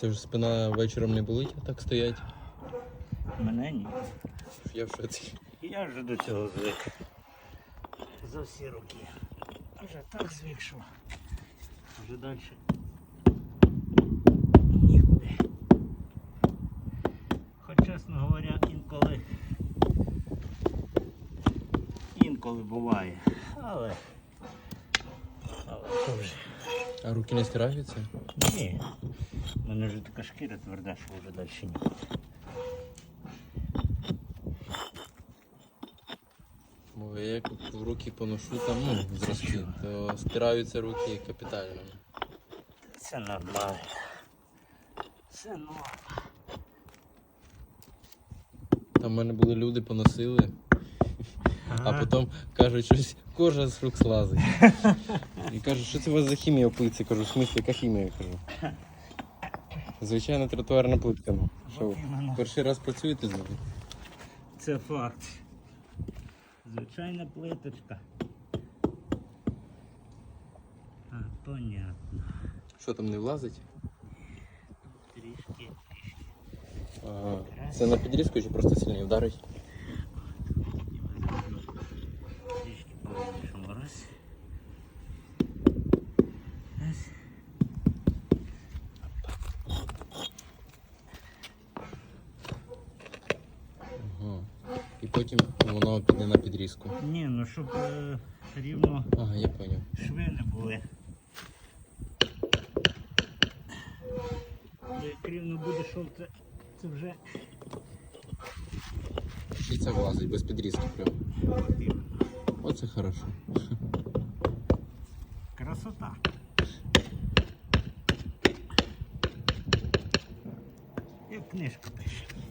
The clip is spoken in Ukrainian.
Це ж спина вечором не болить, а так стоять. Мене ні. Я в шоці. Я вже до цього звик. За всі роки. Вже так звик, що вже далі. Нікуди. Хоч, чесно говоря, інколи. Інколи буває. Але. Але то вже. А руки не стираються? Ні. У мене вже така шкіра тверда, що вже далі нікуди. Бо я як в руки поношу там, ну, зразки, то стираються руки капітально. Це нормально. Це норм. Там в мене були люди, поносили, а потім кажуть, щось кожа з рук слазить. І кажуть, що це у вас за хімія в плитці? Кажу, в смислі, яка хімія? Кажу. Звичайна тротуарна плитка. Ну. Що, перший раз працюєте з ними? Це факт. Звичайна плиточка. А, понятно. Що там не влазить? Трішки, трішки. Ага. Це на підрізку чи просто сильний вдарить? Трішки по-іншому раз. Раз. Ага. І потім воно піде на підрізку. Ні, ну щоб е, рівно Ага, я зрозумів. шви не були. Бо Як рівно буде шов, це, це вже І це влазить без підрізки потрібно. Оце хорошо. Красота. Як книжка пише.